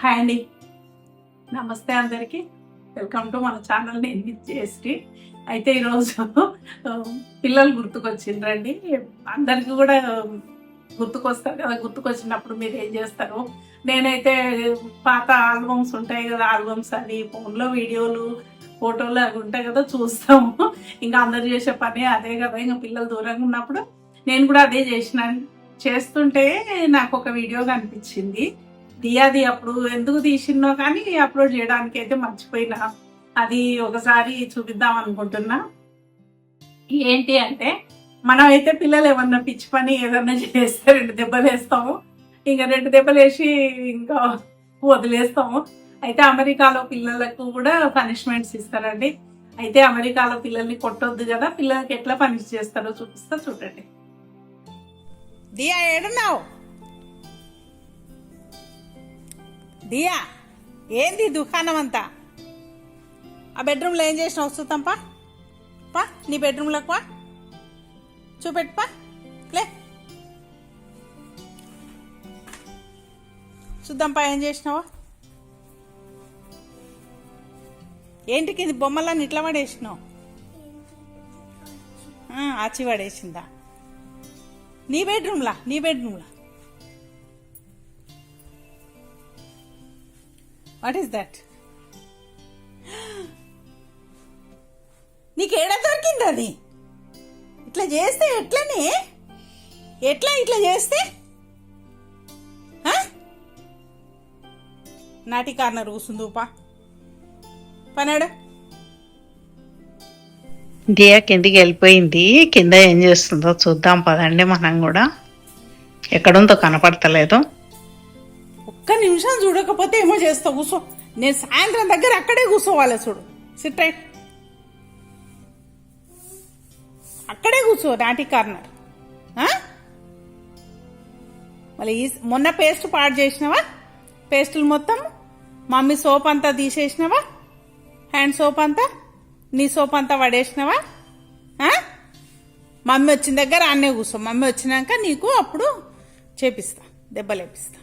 Hi అండి. నమస్తే అందరికీ. వెల్కమ్ టు మన ఛానల్ నేను చేసి అయితే ఈరోజు పిల్లలు గుర్తుకొచ్చిండ్రండి. అందరికీ కూడా గుర్తుకొస్తారు కదా గుర్తుకొచ్చినప్పుడు మీరు ఏం చేస్తారు? నేనైతే పాత ఆల్బమ్స్ ఉంటాయి కదా ఆల్బమ్స్ అని ఫోన్లో వీడియోలు ఫోటోలు అవి ఉంటాయి కదా చూస్తాము. ఇంకా అందరు చేసే పని అదే కదా ఇంకా పిల్లలు దూరంగా ఉన్నప్పుడు. నేను కూడా అదే చేసిన చేస్తుంటే నాకు ఒక వీడియో కనిపించింది. దియాది అప్పుడు ఎందుకు తీసినో కానీ అప్లోడ్ చేయడానికి అయితే మర్చిపోయినా. అది ఒకసారి చూపిద్దాం అనుకుంటున్నా. ఏంటి అంటే మనం అయితే పిల్లలు ఏమన్నా పిచ్చి పని ఏదన్నా చేస్తే రెండు దెబ్బలు వేస్తాము. ఇంకా రెండు దెబ్బలు వేసి ఇంకా వదిలేస్తాము. అయితే అమెరికాలో పిల్లలకు కూడా పనిష్మెంట్స్ ఇస్తారండి. అయితే అమెరికాలో పిల్లల్ని కొట్టొద్దు కదా పిల్లలకి ఎట్లా పనిష్ చేస్తారో చూపిస్తా చూడండి. దియా ఏడున్నావు? దియా ఏంది దుకాణం అంతా? ఆ బెడ్రూమ్లో ఏం చేసినావు చూద్దాం పా పా నీ బెడ్రూమ్లోకి పా చూపెట్టు పా లే. చూద్దాంపా ఏం చేసినావా? ఏంటి ఇది బొమ్మలన్నీ ఇట్లా పడేసినావు? ఆ, ఆచి పడేసిందా? నీ బెడ్రూమ్లా నీ బెడ్రూమ్లా? వాట్ ఈస్ దట్ నీకు ఏడ దొరికింది అది? ఇట్లా చేస్తే ఎట్లనే? ఎట్లా ఇట్లా చేస్తే? నాటి కార్నర్ కూసుందుపా పనాడు దియా కిందికి వెళ్ళిపోయింది. కింద ఏం చేస్తుందో చూద్దాం పదండి మనం కూడా. ఎక్కడుందో కనపడతలేదు. ఒక్క నిమిషం చూడకపోతే ఏమో చేస్తావు కూర్చో నేను సాయంత్రం దగ్గర అక్కడే కూర్చోవాలి చూడు. సిట్ రైట్ అక్కడే కూర్చో నాటి కార్నర్. మళ్ళీ ఈ మొన్న పేస్ట్ పాడు చేసినావా? పేస్టులు మొత్తం? మమ్మీ సోప్ అంతా తీసేసినావా? హ్యాండ్ సోప్ అంతా? నీ సోప్ అంతా పడేసినావా మమ్మీ వచ్చిన దగ్గర అన్నే కూర్చో మమ్మీ వచ్చినాక నీకు అప్పుడు చేపిస్తా దెబ్బలేపిస్తా.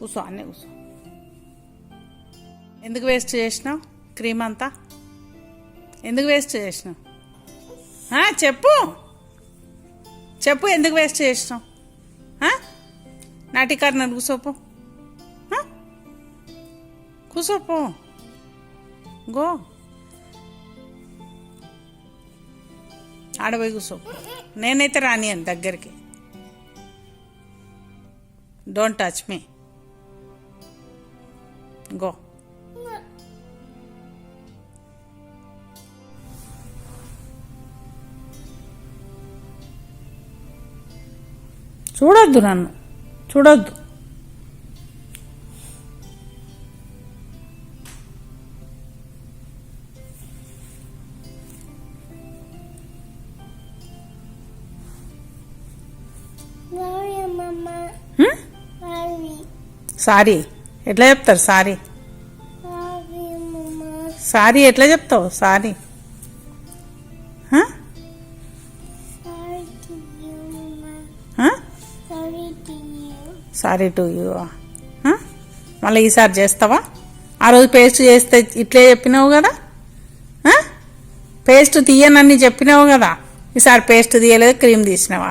కూర్చో అన్నీ కూర్చో ఎందుకు వేస్ట్ చేసినావు క్రీమ్ అంతా? ఎందుకు వేస్ట్ చేసినావు? చెప్పు. చెప్పు ఎందుకు వేస్ట్ చేసినావు? ఆ? కూసోపో. కూసోపో. గో. ఆడపోయి కూసో. నేనైతే రానియను దగ్గరికి. Don't touch me go. చూడొద్దు నన్ను. చూడొద్దు. సారీ ఎట్లా చెప్తారు సారీ. సారీ ఎట్లా చెప్తావు? సారీ. Sorry to you. మళ్ళీ ఈసారి చేస్తావా? ఆ రోజు పేస్ట్ చేస్తే ఇట్లే చెప్పినావు కదా? పేస్ట్ తీయనని చెప్పినావు కదా? ఈసారి పేస్ట్ తీయలేదు క్రీమ్ తీసినావా?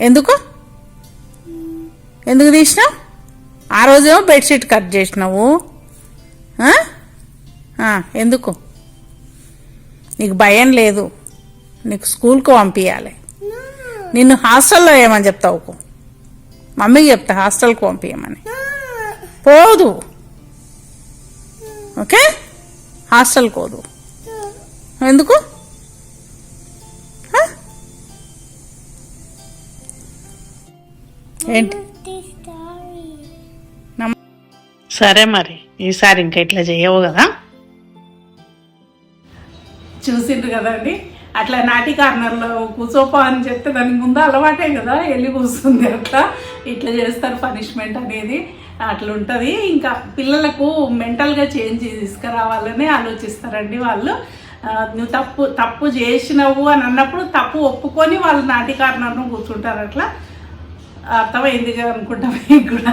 ఎందుకు? ఎందుకు తీసినావు? ఆ రోజేమో బెడ్షీట్ కట్ చేసినావు. ఎందుకు? నీకు భయం లేదు. నీకు స్కూల్కి పంపించాలి నిన్ను హాస్టల్లో ఏమని చెప్తావు మమ్మీకి చెప్తా హాస్టల్కి పంపించమని పోదు. ఓకే? హాస్టల్ పోదు. ఎందుకు? ఏంటి? సరే మరి ఈసారి ఇంకా ఇట్లా చేయవు కదా? చూసిండ్రు కదండి? అట్లా నాటి కార్నర్లో కూర్చోపో అని చెప్తే దానికి ముందు అలవాటే కదా వెళ్ళి కూర్చుంది అట్లా ఇట్లా చేస్తారు పనిష్మెంట్ అనేది. అట్లా ఉంటుంది ఇంకా పిల్లలకు మెంటల్గా చేంజ్ తీసుకురావాలని ఆలోచిస్తారండి వాళ్ళు. నువ్వు తప్పు తప్పు చేసినవు అని అన్నప్పుడు తప్పు ఒప్పుకొని వాళ్ళు నాటి కార్నర్ను కూర్చుంటారు అట్లా. అర్థమైంది కదా అనుకుంటాం కూడా.